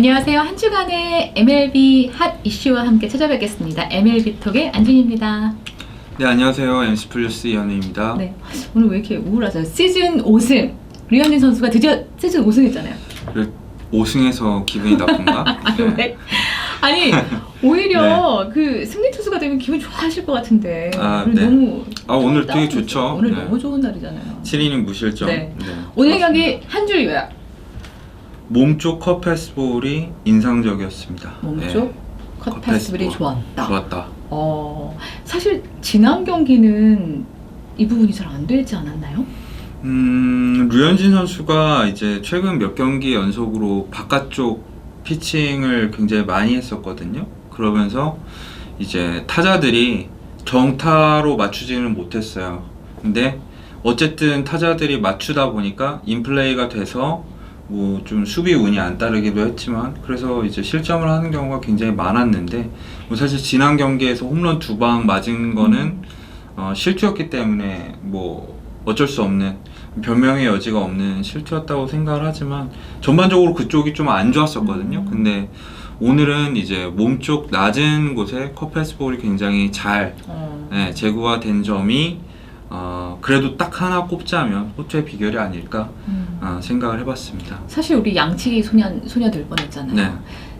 안녕하세요. 한 주간의 MLB 핫 이슈와 함께 찾아뵙겠습니다. MLB 톡의 안준입니다. 네 안녕하세요 MC 플러스 이현우입니다. 네, 오늘 왜 이렇게 우울하죠? 시즌 5승 류현진 선수가 드디어 시즌 5승했잖아요. 그래, 5승해서 기분이 나쁜가? 아니 네. 왜? 아니 오히려 그 승리 투수가 되면 기분 좋아하실 것 같은데 아, 오늘 네. 너무 아 오늘 되게. 좋죠. 오늘 네. 너무 좋은 날이잖아요. 7이닝 무실점. 네. 오늘 경기 한줄 요약. 몸쪽 컷 패스볼이 인상적이었습니다. 몸쪽 네. 컷컷 패스블이 패스볼. 좋았다. 좋았다. 어 사실 지난 경기는 이 부분이 잘 안 되지 않았나요? 음 류현진 선수가 이제 최근 몇 경기 연속으로 바깥쪽 피칭을 굉장히 많이 했었거든요. 그러면서 이제 타자들이 정타로 맞추지는 못했어요. 근데 어쨌든 타자들이 맞추다 보니까 인플레이가 돼서 뭐 좀 수비 운이 안 따르기도 했지만 그래서 이제 실점을 하는 경우가 굉장히 많았는데 뭐 사실 지난 경기에서 홈런 두 방 맞은 거는 어, 실투였기 때문에 뭐 어쩔 수 없는 변명의 여지가 없는 실투였다고 생각을 하지만 전반적으로 그쪽이 좀 안 좋았었거든요. 근데 오늘은 이제 몸쪽 낮은 곳에 컵패스볼이 굉장히 잘 어. 네, 제구가 된 점이 어, 그래도 딱 하나 꼽자면 호투의 비결이 아닐까 음. 어, 생각을 해봤습니다. 사실 우리 양치기 소녀 소녀 될 뻔했잖아요. 네.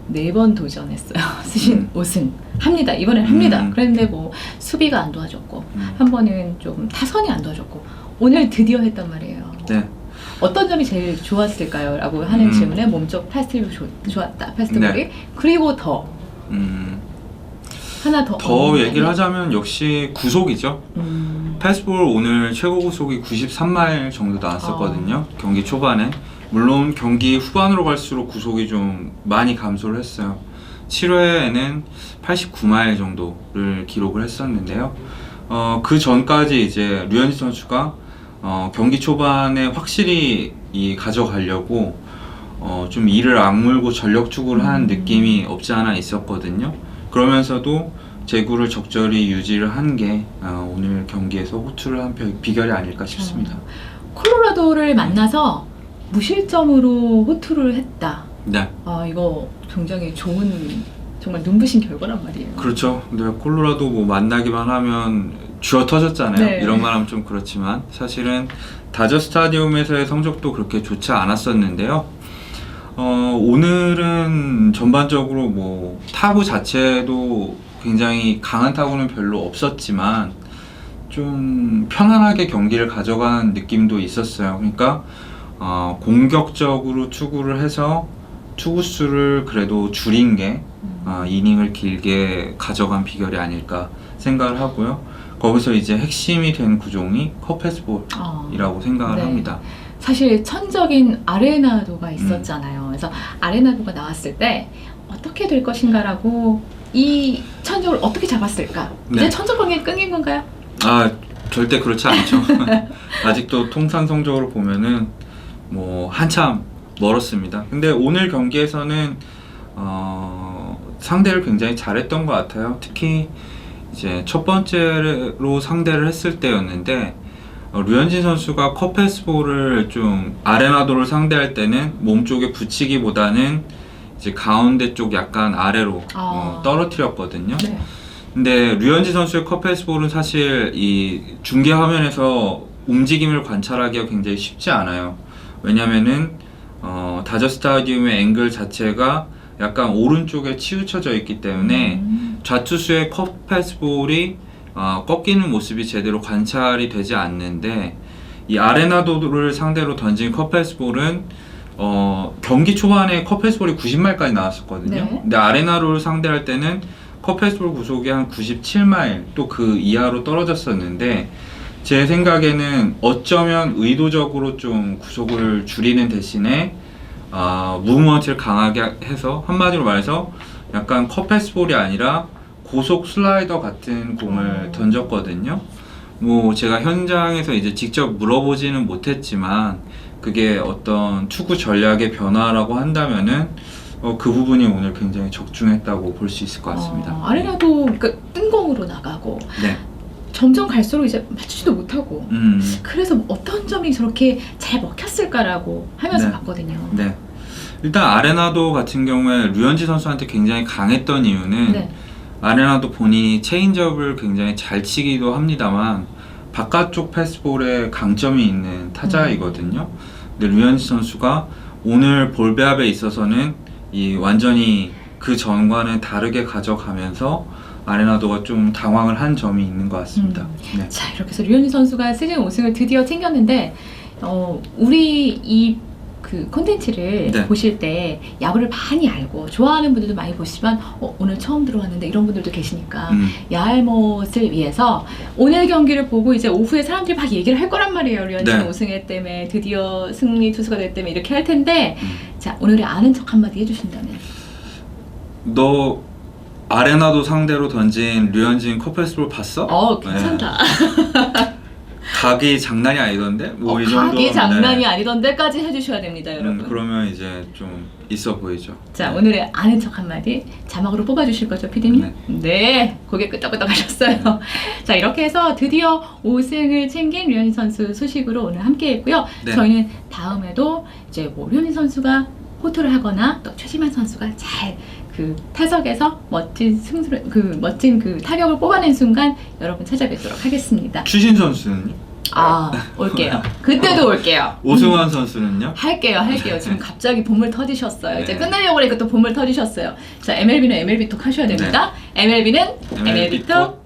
네 번 도전했어요. 시즌 음. 5승 합니다. 이번엔 합니다. 음. 그런데 뭐 수비가 안 도와줬고 음. 한 번은 좀 타선이 안 도와줬고 오늘 드디어 했단 말이에요. 네. 어떤 점이 제일 좋았을까요? 라고 하는 음. 질문에 몸쪽 패스트볼이 좋- 좋았다. 패스트볼이 네. 그리고 더 음, 하나 더 더 얘기를 하자면 역시 구속이죠. 음. 패스볼 오늘 최고 구속이 93마일 정도 나왔었거든요. 경기 초반에. 물론 경기 후반으로 갈수록 구속이 좀 많이 감소를 했어요. 7회에는 89마일 정도를 기록을 했었는데요. 어, 그 전까지 이제 류현진 선수가 어, 경기 초반에 확실히 이 가져가려고 어, 좀 이를 악물고 전력 투구를 하는 음. 느낌이 없지 않아 있었거든요. 그러면서도 제구를 적절히 유지를 한게 어, 오늘 경기에서 호투를 한 비- 비결이 아닐까 싶습니다. 콜로라도를 만나서 무실점으로 호투를 했다. 네, 아 이거 굉장히 좋은 정말 눈부신 결과란 말이에요. 그렇죠. 근데 콜로라도 뭐 만나기만 하면 쥐어 터졌잖아요. 네. 이런 말 하면 좀 그렇지만 사실은 다저 스타디움에서의 성적도 그렇게 좋지 않았었는데요. 어, 오늘은 전반적으로 뭐 타구 자체도 굉장히 강한 타구는 별로 없었지만 좀 편안하게 경기를 가져가는 느낌도 있었어요. 그러니까 어, 공격적으로 투구를 해서 투구 수를 그래도 줄인 게 음. 어, 이닝을 길게 가져간 비결이 아닐까 생각을 하고요. 거기서 이제 핵심이 된 구종이 컵패스볼이라고 어. 생각을 네. 합니다. 사실 천적인 아레나도가 있었잖아요. 그래서 아레나도가 나왔을 때 어떻게 될 것인가라고 이 천적을 어떻게 잡았을까? 이제 네. 천적 관계 끊긴 건가요? 아 절대 그렇지 않죠. 아직도 통산 성적으로 보면은 뭐 한참 멀었습니다. 근데 오늘 경기에서는 어, 상대를 굉장히 잘했던 것 같아요. 특히 이제 첫 번째로 상대를 했을 때였는데 어, 류현진 선수가 컵패스볼을 좀 아레나도를 상대할 때는 몸 쪽에 붙이기보다는 이제 가운데 쪽 약간 아래로 어, 아. 떨어뜨렸거든요. 네. 근데 류현진 선수의 컵패스볼은 사실 이 중계 화면에서 움직임을 관찰하기가 굉장히 쉽지 않아요. 왜냐면은 어, 다저 스타디움의 앵글 자체가 약간 오른쪽에 치우쳐져 있기 때문에 음. 좌투수의 컵패스볼이 어, 꺾이는 모습이 제대로 관찰이 되지 않는데 이 아레나도를 상대로 던진 컵패스볼은 어, 경기 초반에 컵패스볼이 90마일까지 나왔었거든요. 네. 근데 아레나도를 상대할 때는 컵패스볼 구속이 한 97마일 또 그 이하로 떨어졌었는데 제 생각에는 어쩌면 의도적으로 좀 구속을 줄이는 대신에 아, 무브먼트를 강하게 해서 한마디로 말해서 약간 컵패스볼이 아니라 고속 슬라이더 같은 공을 어. 던졌거든요. 뭐 제가 현장에서 이제 직접 물어보지는 못했지만 그게 어떤 투구 전략의 변화라고 한다면은 어, 그 부분이 오늘 굉장히 적중했다고 볼 수 있을 것 같습니다. 어, 아레나도 그 뜬공으로 나가고 네. 점점 갈수록 이제 맞추지도 못하고 음. 그래서 어떤 점이 저렇게 잘 먹혔을까라고 하면서 네. 봤거든요. 네. 일단 아레나도 같은 경우에 류현진 선수한테 굉장히 강했던 이유는 네. 아레나도 본인이 체인지업을 굉장히 잘 치기도 합니다만 바깥쪽 패스볼에 강점이 있는 타자이거든요. 근데 류현진 선수가 오늘 볼 배합에 있어서는 이 완전히 그 전과는 다르게 가져가면서 아레나도가 좀 당황을 한 점이 있는 것 같습니다. 네. 자 이렇게 해서 류현진 선수가 시즌 5승을 드디어 챙겼는데 어, 우리 이 그 콘텐츠를 네. 보실 때 야구를 많이 알고 좋아하는 분들도 많이 보시지만 어, 오늘 처음 들어왔는데 이런 분들도 계시니까 음, 야알못을 위해서 오늘 경기를 보고 이제 오후에 사람들이 막 얘기를 할 거란 말이에요. 류현진 네. 우승했다며 드디어 승리 투수가 됐다며 이렇게 할 텐데 음. 자 오늘의 아는 척 한마디 해주신다면 너 아레나도 상대로 던진 류현진 커패스볼 봤어? 어 괜찮다. 각이 장난이 아니던데? 뭐 어, 이 정도 각이 장난이 아니던데까지 해주셔야 됩니다, 여러분. 음, 그러면 이제 좀 있어 보이죠. 자 네. 오늘의 아는 척 한마디 자막으로 뽑아주실 거죠 피디님? 네. 네 고개 끄덕끄덕 하셨어요 자 이렇게 해서 드디어 5승을 챙긴 류현진 선수 소식으로 오늘 함께 했고요 네. 저희는 다음에도 이제 뭐 류현진 선수가 호투를 하거나 또 최지만 선수가 잘 그 타석에서 멋진 승수를 그 멋진 그 타격을 뽑아낸 순간 여러분 찾아뵙도록 하겠습니다 추신 선수는요? 아 올게요 그때도 올게요 오승환 선수는요? 할게요, 할게요. 지금 갑자기 본물 터지셨어요. 이제 네. 끝내려고 하니까 또 본물 터지셨어요. 자, MLB는 MLB 톡 하셔야 됩니다. MLB는 MLB MLB 톡